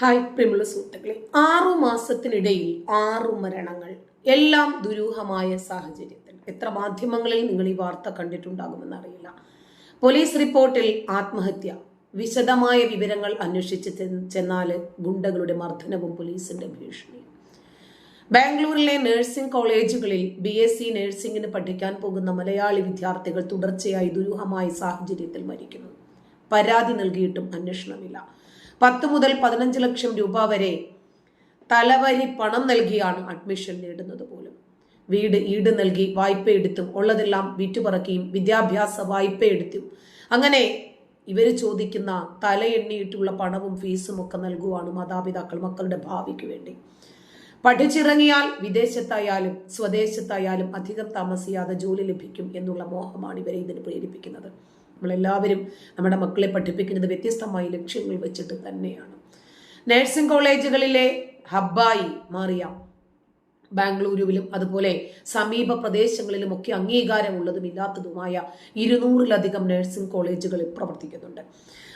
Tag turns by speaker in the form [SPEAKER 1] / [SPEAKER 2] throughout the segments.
[SPEAKER 1] Hi പ്രിയമുള്ള സുഹൃത്തുക്കളെ ആറു മാസത്തിനിടയിൽ ആറു മരണങ്ങൾ എല്ലാം ദുരൂഹമായ സാഹചര്യത്തിൽ. എത്ര മാധ്യമങ്ങളിൽ നിങ്ങൾ ഈ വാർത്ത കണ്ടിട്ടുണ്ടാകുമെന്ന് അറിയില്ല. പോലീസ് റിപ്പോർട്ടിൽ ആത്മഹത്യ വിശദമായ വിവരങ്ങൾ അന്വേഷിച്ച് ചെന്നാൽ ഗുണ്ടകളുടെ മർദ്ദനവും പോലീസിന്റെ ഭീഷണിയും. ബാംഗ്ലൂരിലെ നഴ്സിംഗ് കോളേജുകളിൽ ബി എസ് സി നഴ്സിംഗിന് പഠിക്കാൻ പോകുന്ന മലയാളി വിദ്യാർത്ഥികൾ തുടർച്ചയായി ദുരൂഹമായ സാഹചര്യത്തിൽ മരിക്കുന്നു. പരാതി നൽകിയിട്ടും അന്വേഷണമില്ല. പത്ത് മുതൽ പതിനഞ്ച് ലക്ഷം രൂപ വരെ തലവരി പണം നൽകിയാണ് അഡ്മിഷൻ നേടുന്നത് പോലും. വീട് ഈട് നൽകി വായ്പ എടുത്തും ഉള്ളതെല്ലാം വിറ്റുപറക്കുകയും വിദ്യാഭ്യാസ വായ്പ എടുത്തും. അങ്ങനെ ഇവർ ചോദിക്കുന്ന തലയെണ്ണിയിട്ടുള്ള പണവും ഫീസും ഒക്കെ നൽകുവാണ് മാതാപിതാക്കൾ മക്കളുടെ ഭാവിക്ക് വേണ്ടി. പഠിച്ചിറങ്ങിയാൽ വിദേശത്തായാലും സ്വദേശത്തായാലും അധികം താമസിയാതെ ജോലി ലഭിക്കും എന്നുള്ള മോഹമാണ് ഇവരെ ഇതിന് പ്രേരിപ്പിക്കുന്നത്. നമ്മളെല്ലാവരും നമ്മുടെ മക്കളെ പഠിപ്പിക്കുന്നത് വ്യത്യസ്തമായ ലക്ഷ്യങ്ങൾ വെച്ചിട്ട് തന്നെയാണ്. നഴ്സിംഗ് കോളേജുകളിലെ ഹബ്ബായി മാറിയ ബാംഗ്ലൂരുവിലും അതുപോലെ സമീപ പ്രദേശങ്ങളിലും ഒക്കെ അംഗീകാരമുള്ളതും ഇല്ലാത്തതുമായ ഇരുന്നൂറിലധികം നഴ്സിംഗ് കോളേജുകളിൽ പ്രവർത്തിക്കുന്നുണ്ട്.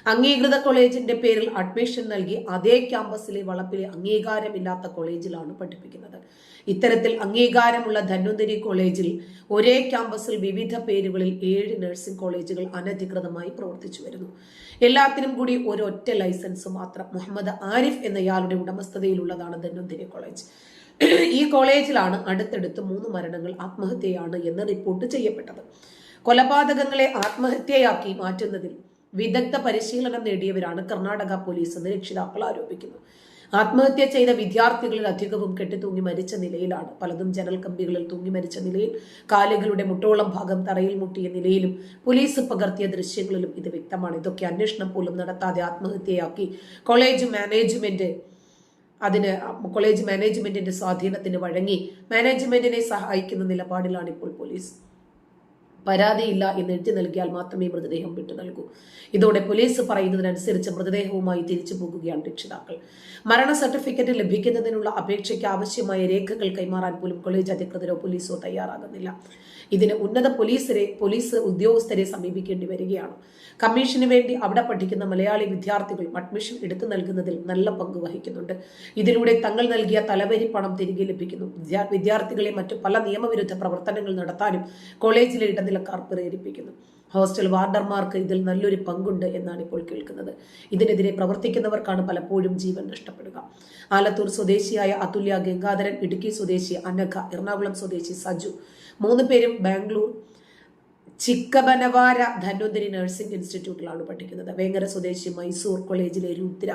[SPEAKER 1] അംഗീകൃത കോളേജിന്റെ പേരിൽ അഡ്മിഷൻ നൽകി അതേ ക്യാമ്പസിലെ വളപ്പിലെ അംഗീകാരമില്ലാത്ത കോളേജിലാണ് പഠിപ്പിക്കുന്നത്. ഇത്തരത്തിൽ അംഗീകാരമുള്ള ധന്വന്തരി കോളേജിൽ ഒരേ ക്യാമ്പസിൽ വിവിധ പേരുകളിൽ ഏഴ് നഴ്സിംഗ് കോളേജുകൾ അനധികൃതമായി പ്രവർത്തിച്ചു വരുന്നു. എല്ലാത്തിനും കൂടി ഒരൊറ്റ ലൈസൻസ് മാത്രം മുഹമ്മദ് ആരിഫ് എന്നയാളുടെ ഉടമസ്ഥതയിലുള്ളതാണ് ധന്വന്തരി കോളേജ്. ഈ കോളേജിലാണ് അടുത്തടുത്ത് മൂന്ന് മരണങ്ങൾ ആത്മഹത്യയാണ് എന്ന് റിപ്പോർട്ട് ചെയ്യപ്പെട്ടത്. കൊലപാതകങ്ങളെ ആത്മഹത്യയാക്കി മാറ്റുന്നതിൽ വിദഗ്ധ പരിശീലനം നേടിയവരാണ് കർണാടക പോലീസ് എന്ന് രക്ഷിതാക്കൾ ആരോപിക്കുന്നു. ആത്മഹത്യ ചെയ്ത വിദ്യാർത്ഥികളിൽ അധികവും കെട്ടിത്തൂങ്ങി മരിച്ച നിലയിലാണ്. പലതും ജനൽ കമ്പികളിൽ തൂങ്ങി മരിച്ച നിലയിൽ കാലുകളുടെ മുട്ടോളം ഭാഗം തറയിൽ മുട്ടിയ നിലയിലും പോലീസ് പകർത്തിയ ദൃശ്യങ്ങളിലും ഇത് വ്യക്തമാണ്. ഇതൊക്കെ അന്വേഷണം പോലും നടത്താതെ ആത്മഹത്യയാക്കി കോളേജ് മാനേജ്മെന്റ് അതിന് കോളേജ് മാനേജ്മെന്റിന്റെ സ്വാധീനത്തിന് വഴങ്ങി മാനേജ്മെന്റിനെ സഹായിക്കുന്ന നിലപാടിലാണ് ഇപ്പോൾ പോലീസ്. പരാതിയില്ല എന്ന് എഴുതി നൽകിയാൽ മാത്രമേ മൃതദേഹം വിട്ടു നൽകൂ. ഇതോടെ പോലീസ് പറയുന്നതിനനുസരിച്ച് മൃതദേഹവുമായി തിരിച്ചു പോകുകയാണ് രക്ഷിതാക്കൾ. മരണ സർട്ടിഫിക്കറ്റ് ലഭിക്കുന്നതിനുള്ള അപേക്ഷയ്ക്ക് ആവശ്യമായ രേഖകൾ കൈമാറാൻ പോലും കോളേജ് അധികൃതരോ പോലീസോ തയ്യാറാകുന്നില്ല. ഇതിന് ഉന്നത പോലീസരെ പോലീസ് ഉദ്യോഗസ്ഥരെ സമീപിക്കേണ്ടി വരികയാണ്. കമ്മീഷന് വേണ്ടി അവിടെ പഠിക്കുന്ന മലയാളി വിദ്യാർത്ഥികൾ അഡ്മിഷൻ എടുത്തു നൽകുന്നതിൽ നല്ല പങ്ക് വഹിക്കുന്നുണ്ട്. ഇതിലൂടെ തങ്ങൾ നൽകിയ തലവരി പണം തിരികെ ലഭിക്കുന്നു. വിദ്യാർത്ഥികളെ മറ്റു പല നിയമവിരുദ്ധ പ്രവർത്തനങ്ങൾ നടത്താനും കോളേജിലെ ഇടനിലക്കാർ പ്രേരിപ്പിക്കുന്നു ഹോസ്റ്റൽ വാർഡർമാർക്ക് ഇതിൽ നല്ലൊരു പങ്കുണ്ട് എന്നാണ് ഇപ്പോൾ കേൾക്കുന്നത്. ഇതിനെതിരെ പ്രവർത്തിക്കുന്നവർക്കാണ് പലപ്പോഴും ജീവൻ നഷ്ടപ്പെടുക. ആലത്തൂർ സ്വദേശിയായ അതുല്യ ഗംഗാധരൻ ഇടുക്കി സ്വദേശി അനഘ എറണാകുളം സ്വദേശി സജു മൂന്ന് പേരും ബാംഗ്ലൂർ ചിക്കബനവാര ധന്വന്തരി നഴ്സിംഗ് ഇൻസ്റ്റിറ്റ്യൂട്ടിലാണ് പഠിക്കുന്നത്. വേങ്ങര സ്വദേശി മൈസൂർ കോളേജിലെ രുദ്ര